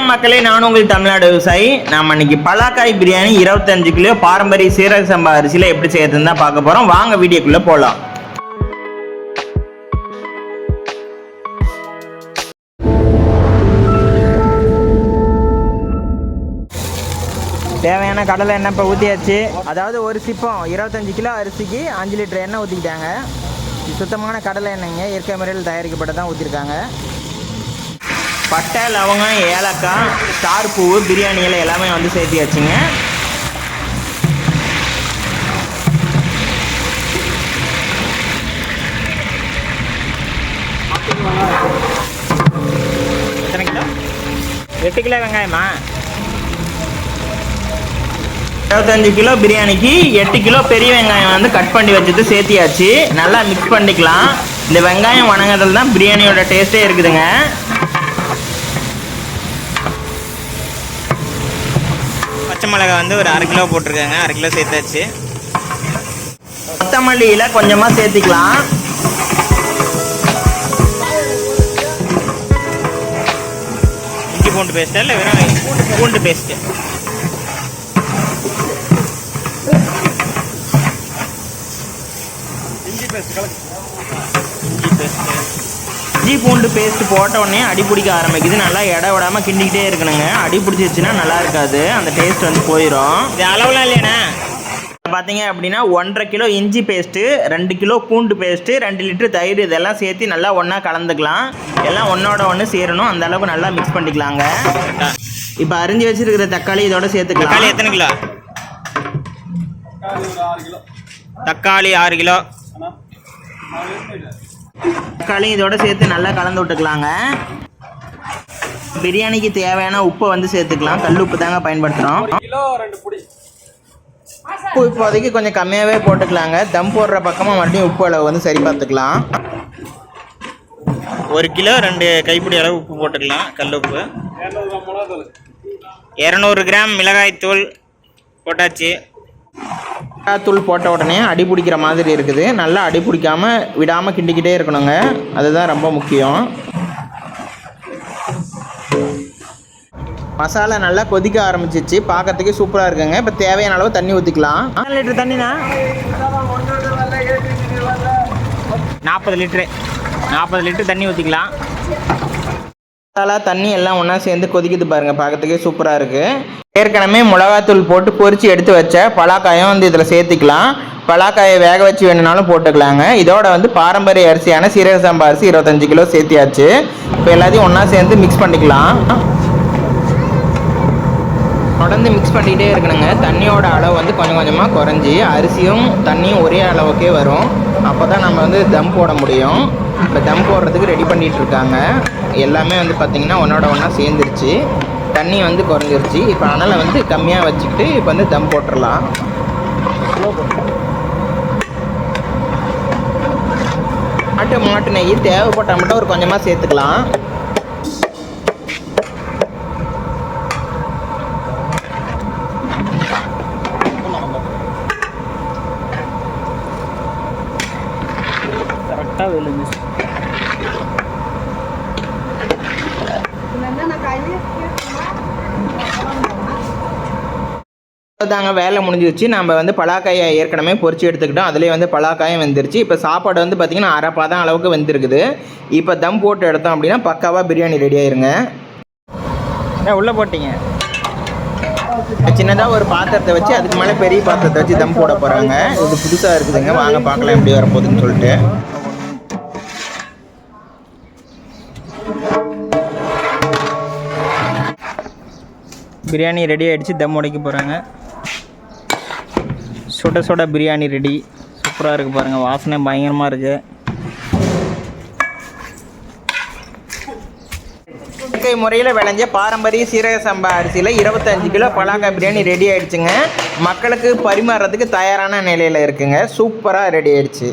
வணக்கம் மக்களே நான் உங்கள் தமிழ்நாடு விவசாயி. நம்ம இன்னைக்கு பலாக்காய் பிரியாணி இருபத்தஞ்சு கிலோ பாரம்பரிய சீரக சம்பா அரிசியில் எப்படி செய்யறதுன்னு தான் பார்க்க போகிறோம் வாங்க வீடியோக்குள்ளே போகலாம் தேவையான கடலை எண்ணெய் இப்போ ஊற்றியாச்சு அதாவது ஒரு சிப்பம் இருபத்தஞ்சு கிலோ அரிசிக்கு அஞ்சு லிட்டர் எண்ணெய் ஊற்றிக்கிட்டாங்க சுத்தமான கடலை எண்ணெய்ங்க. இயற்கை முறையில் தயாரிக்கப்பட்டு தான் ஊற்றிருக்காங்க பட்டை லவங்கம் ஏலக்காய் ஸ்டார் பூவு பிரியாணி இலை எல்லாமே வந்து சேர்த்தியாச்சுங்க. எத்தனை கிலோ? எட்டு கிலோ வெங்காயமா? இருபத்தஞ்சு கிலோ பிரியாணிக்கு எட்டு கிலோ பெரிய வெங்காயம் வந்து கட் பண்ணி வச்சுட்டு சேர்த்தியாச்சு. நல்லா மிக்ஸ் பண்ணிக்கலாம். இந்த வெங்காயம் வணங்குறதுல தான் பிரியாணியோட டேஸ்ட்டே இருக்குதுங்க. பச்சை மிளகாய் வந்து ஒரு அரை கிலோ போட்டிருக்காங்க. அரை கிலோ சேர்த்தாச்சு. கொத்தமல்லியில் கொஞ்சமாக சேர்த்திக்கலாம். இஞ்சி பூண்டு பேஸ்ட்டா இல்லை வெறும் பூண்டு பேஸ்ட்டு இஞ்சி பேஸ்ட்டு இஞ்சி பூண்டு பேஸ்ட் போட்ட உடனே அடி பிடிக்க ஆரம்பிக்குது. நல்லா இட விடாமல் கிண்டிக்கிட்டே இருக்கணுங்க. அடி பிடிச்சிருச்சுன்னா நல்லா இருக்காது. அந்த டேஸ்ட் வந்து போயிடும் இது அளவுலாம் இல்லையாண்ணா. பார்த்தீங்க அப்படின்னா ஒன்றரை கிலோ இஞ்சி பேஸ்ட்டு ரெண்டு கிலோ பூண்டு பேஸ்ட்டு ரெண்டு லிட்டர் தயிர் இதெல்லாம் சேர்த்து நல்லா ஒன்றா கலந்துக்கலாம். எல்லாம் ஒன்றோட ஒன்று சேரணும். அந்த அளவுக்கு நல்லா மிக்ஸ் பண்ணிக்கலாங்க. இப்போ அரிஞ்சு வச்சிருக்கிற தக்காளி இதோட சேர்த்துக்கலாம். தக்காளி எத்தனை கிலோ? தக்காளி ஆறு கிலோ. தக்காளி இதோட சேர்த்து நல்லா கலந்து விட்டுக்கலாங்க. பிரியாணிக்கு தேவையான உப்பை வந்து சேர்த்துக்கலாம். கல் உப்பு தாங்க பயன்படுத்துகிறோம் உப்பு இப்போதைக்கு கொஞ்சம் கம்மியாகவே போட்டுக்கலாங்க. தம் போடுற பக்கமாக மறுபடியும் உப்பு அளவு வந்து சரி பார்த்துக்கலாம். ஒரு கிலோ ரெண்டு கைப்பிடி அளவு உப்பு போட்டுக்கலாம். கல் உப்பு. இரநூறு கிராம் மிளகாய் தூள் போட்டாச்சு. தூள் போட்ட உடனே அடி பிடிக்கிற மாதிரி இருக்குது. நல்லா அடி பிடிக்காமல் விடாமல் கிண்டிக்கிட்டே இருக்கணுங்க. அதுதான் ரொம்ப முக்கியம். மசாலா நல்லா கொதிக்க ஆரம்பிச்சிச்சு. பார்க்கறதுக்கே சூப்பராக இருக்குங்க. இப்போ தேவையான அளவு தண்ணி ஊற்றிக்கலாம் நாலு லிட்டர் தண்ணிண்ணா? நாற்பது லிட்டரு. நாற்பது லிட்டர் தண்ணி ஊற்றிக்கலாம் மசாலா தண்ணி எல்லாம் ஒன்றா சேர்ந்து கொதிக்குது பாருங்கள் பார்க்கறதுக்கே சூப்பராக இருக்குது ஏற்கனவே மிளகாத்தூள் போட்டு பொறிச்சு எடுத்து வச்ச பலாக்காயும் வந்து இதில் சேர்த்துக்கலாம். பலாக்காயை வேக வச்சு வேணும்னாலும் போட்டுக்கலாங்க. இதோட வந்து பாரம்பரிய அரிசியான சீரக சம்பா அரிசி இருபத்தஞ்சு கிலோ சேர்த்தியாச்சு. இப்போ எல்லாத்தையும் ஒன்றா சேர்ந்து மிக்ஸ் பண்ணிக்கலாம். தொடர்ந்து மிக்ஸ் பண்ணிகிட்டே இருக்கணுங்க. தண்ணியோட அளவு வந்து கொஞ்சம் கொஞ்சமாக குறைஞ்சி அரிசியும் தண்ணியும் ஒரே அளவுக்கே வரும். அப்போ தான் நம்ம வந்து தம் போட முடியும். இப்போ தம் போடுறதுக்கு ரெடி பண்ணிகிட்டு இருக்காங்க. எல்லாமே வந்து பார்த்திங்கன்னா ஒன்றோட ஒன்றா சேர்ந்துருச்சு. தண்ணி வந்து குறைஞ்சிருச்சு. இப்போ அதனால் வந்து கம்மியாக வச்சுக்கிட்டு இப்போ வந்து தம் போட்டுடலாம் ஆட்டு மாட்டு நெய் தேவைப்பட்டால் மட்டும் ஒரு கொஞ்சமாக சேர்த்துக்கலாம். கரெக்டாக விழுந்து தாங்க வேலை முடிஞ்சிருச்சு. நம்ம வந்து பலாக்காயை ஏற்கனவே பொரிச்சு எடுத்துக்கிட்டோம். அதுலேயே வந்து பலாக்காயும் வெந்துருச்சு. இப்போ சாப்பாடு வந்து பார்த்திங்கன்னா அரை பாதம் அளவுக்கு வெந்திருக்குது. இப்போ தம் போட்டு எடுத்தோம் அப்படின்னா பக்காவாக பிரியாணி ரெடி ஆயிருங்க. உள்ளே போட்டிங்க. சின்னதாக ஒரு பாத்திரத்தை வச்சு அதுக்கு மேலே பெரிய பாத்திரத்தை வச்சு தம் போட போகிறாங்க இது புதுசாக இருக்குதுங்க. வாங்க பார்க்கலாம் எப்படி வரப்போகுதுன்னு சொல்லிட்டு. பிரியாணி ரெடி ஆகிடுச்சு தம் உடைக்க போகிறாங்க சுட சுட பிரியாணி ரெடி. சூப்பராக இருக்குது பாருங்கள் வாசனை பயங்கரமாக இருக்குது இயற்கை முறையில் விளைஞ்ச பாரம்பரிய சீரக சம்பா அரிசியில் இருபத்தஞ்சு கிலோ பலாங்காய் பிரியாணி ரெடி ஆகிடுச்சுங்க மக்களுக்கு பரிமாறுறதுக்கு தயாரான நிலையில் இருக்குங்க. சூப்பராக ரெடி ஆகிடுச்சு